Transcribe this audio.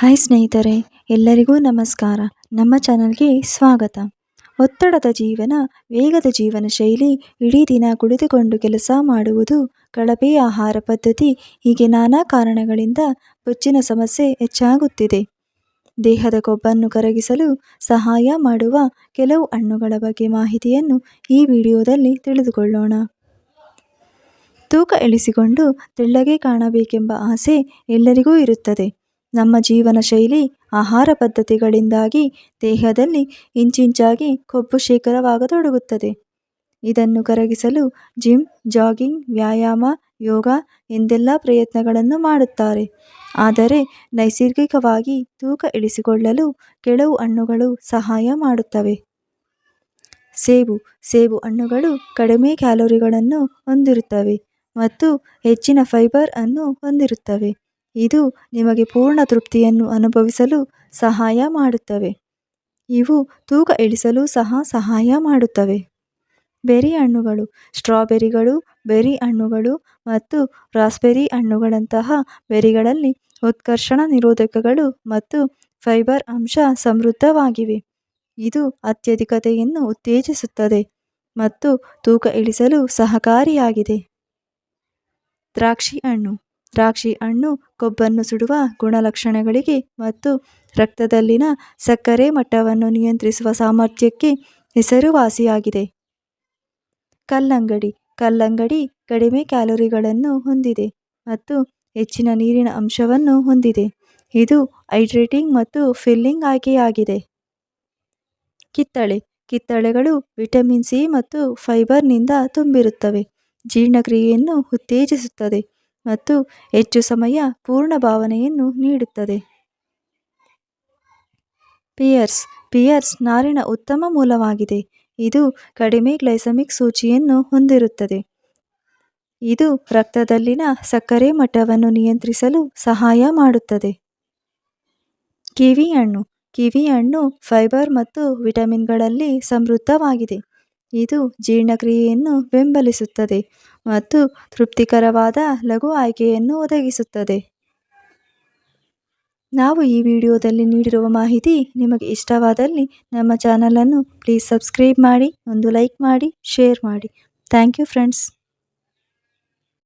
Hi ಸ್ನೇಹಿತರೆ, ಎಲ್ಲರಿಗೂ ನಮಸ್ಕಾರ. ನಮ್ಮ ಚಾನಲ್ಗೆ ಸ್ವಾಗತ. ಒತ್ತಡದ ಜೀವನ, ವೇಗದ ಜೀವನ ಶೈಲಿ ಇಡೀ ದಿನ ಕುಳಿತುಕೊಂಡು ಕೆಲಸ ಮಾಡುವುದು ಕಳಪೆ ಆಹಾರ ಪದ್ಧತಿ. ಹೀಗೆ ನಾನಾ ಕಾರಣಗಳಿಂದ ಬೊಚ್ಚಿನ ಸಮಸ್ಯೆ ಹೆಚ್ಚಾಗುತ್ತಿದೆ. ದೇಹದ ಕೊಬ್ಬನ್ನು ಕರಗಿಸಲು ಸಹಾಯ ಮಾಡುವ ಕೆಲವು ಹಣ್ಣುಗಳ ಬಗ್ಗೆ ಮಾಹಿತಿಯನ್ನು ಈ ವಿಡಿಯೋದಲ್ಲಿ ತಿಳಿದುಕೊಳ್ಳೋಣ. ತೂಕ ಇಳಿಸಿಕೊಂಡು ತೆಳ್ಳಗೆ ಕಾಣಬೇಕೆಂಬ ಆಸೆ ಎಲ್ಲರಿಗೂ ಇರುತ್ತದೆ. ನಮ್ಮ ಜೀವನ ಶೈಲಿ ಆಹಾರ ಪದ್ಧತಿಗಳಿಂದಾಗಿ ದೇಹದಲ್ಲಿ ಇಂಚಿಂಚಾಗಿ ಕೊಬ್ಬು ಶೇಖರವಾಗತೊಡಗುತ್ತದೆ. ಇದನ್ನು ಕರಗಿಸಲು ಜಿಮ್, ಜಾಗಿಂಗ್, ವ್ಯಾಯಾಮ, ಯೋಗ ಎಂದೆಲ್ಲ ಪ್ರಯತ್ನಗಳನ್ನು ಮಾಡುತ್ತಾರೆ. ಆದರೆ ನೈಸರ್ಗಿಕವಾಗಿ ತೂಕ ಇಳಿಸಿಕೊಳ್ಳಲು ಕೆಲವು ಹಣ್ಣುಗಳು ಸಹಾಯ ಮಾಡುತ್ತವೆ. ಸೇಬು ಸೇಬು ಹಣ್ಣುಗಳು ಕಡಿಮೆ ಕ್ಯಾಲೋರಿಗಳನ್ನು ಹೊಂದಿರುತ್ತವೆ ಮತ್ತು ಹೆಚ್ಚಿನ ಫೈಬರ್ ಅನ್ನು ಹೊಂದಿರುತ್ತವೆ. ಇದು ನಿಮಗೆ ಪೂರ್ಣ ತೃಪ್ತಿಯನ್ನು ಅನುಭವಿಸಲು ಸಹಾಯ ಮಾಡುತ್ತವೆ. ಇವು ತೂಕ ಇಳಿಸಲು ಸಹ ಸಹಾಯ ಮಾಡುತ್ತವೆ. ಬೆರಿ ಹಣ್ಣುಗಳು, ಸ್ಟ್ರಾಬೆರಿಗಳು, ಬೆರಿ ಹಣ್ಣುಗಳು ಮತ್ತು ರಾಸ್ಬೆರಿ ಹಣ್ಣುಗಳಂತಹ ಬೆರಿಗಳಲ್ಲಿ ಉತ್ಕರ್ಷಣ ನಿರೋಧಕಗಳು ಮತ್ತು ಫೈಬರ್ ಅಂಶ ಸಮೃದ್ಧವಾಗಿವೆ. ಇದು ಅತ್ಯಧಿಕತೆಯನ್ನು ಉತ್ತೇಜಿಸುತ್ತದೆ ಮತ್ತು ತೂಕ ಇಳಿಸಲು ಸಹಕಾರಿಯಾಗಿದೆ. ದ್ರಾಕ್ಷಿ ಹಣ್ಣು ದ್ರಾಕ್ಷಿ ಹಣ್ಣು, ಕೊಬ್ಬನ್ನು ಸುಡುವ ಗುಣಲಕ್ಷಣಗಳಿಗೆ ಮತ್ತು ರಕ್ತದಲ್ಲಿನ ಸಕ್ಕರೆ ಮಟ್ಟವನ್ನು ನಿಯಂತ್ರಿಸುವ ಸಾಮರ್ಥ್ಯಕ್ಕೆ ಹೆಸರುವಾಸಿಯಾಗಿದೆ. ಕಲ್ಲಂಗಡಿ. ಕಲ್ಲಂಗಡಿ ಕಡಿಮೆ ಕ್ಯಾಲೋರಿಗಳನ್ನು ಹೊಂದಿದೆ ಮತ್ತು ಹೆಚ್ಚಿನ ನೀರಿನ ಅಂಶವನ್ನು ಹೊಂದಿದೆ. ಇದು ಹೈಡ್ರೇಟಿಂಗ್ ಮತ್ತು ಫಿಲ್ಲಿಂಗ್ ಆಯ್ಕೆಯಾಗಿದೆ. ಕಿತ್ತಳೆ. ಕಿತ್ತಳೆಗಳು ವಿಟಮಿನ್ ಸಿ ಮತ್ತು ಫೈಬರ್ನಿಂದ ತುಂಬಿರುತ್ತವೆ. ಜೀರ್ಣಕ್ರಿಯೆಯನ್ನು ಉತ್ತೇಜಿಸುತ್ತದೆ. ಮತ್ತು ಹೆಚ್ಚು ಸಮಯ ಪೂರ್ಣ ಭಾವನೆಯನ್ನು ನೀಡುತ್ತದೆ. ಪಿಯರ್ಸ್ ಪಿಯರ್ಸ್ ನಾರಿನ ಉತ್ತಮ ಮೂಲವಾಗಿದೆ. ಇದು ಕಡಿಮೆ ಗ್ಲೈಸಮಿಕ್ ಸೂಚಿಯನ್ನು ಹೊಂದಿರುತ್ತದೆ. ಇದು ರಕ್ತದಲ್ಲಿನ ಸಕ್ಕರೆ ಮಟ್ಟವನ್ನು ನಿಯಂತ್ರಿಸಲು ಸಹಾಯ ಮಾಡುತ್ತದೆ. ಕಿವಿ ಹಣ್ಣು ಕಿವಿ ಹಣ್ಣು ಫೈಬರ್ ಮತ್ತು ವಿಟಮಿನ್ಗಳಲ್ಲಿ ಸಮೃದ್ಧವಾಗಿದೆ. ಇದು ಜೀರ್ಣಕ್ರಿಯೆಯನ್ನು ಬೆಂಬಲಿಸುತ್ತದೆ ಮತ್ತು ತೃಪ್ತಿಕರವಾದ ಲಘು ಆಯ್ಕೆಯನ್ನು ಒದಗಿಸುತ್ತದೆ. ನಾವು ಈ ವಿಡಿಯೋದಲ್ಲಿ ನೀಡಿರುವ ಮಾಹಿತಿ ನಿಮಗೆ ಇಷ್ಟವಾದಲ್ಲಿ ನಮ್ಮ ಚಾನಲನ್ನು ಪ್ಲೀಸ್ ಸಬ್ಸ್ಕ್ರೈಬ್ ಮಾಡಿ, ಒಂದು ಲೈಕ್ ಮಾಡಿ, ಶೇರ್ ಮಾಡಿ. Thank you friends.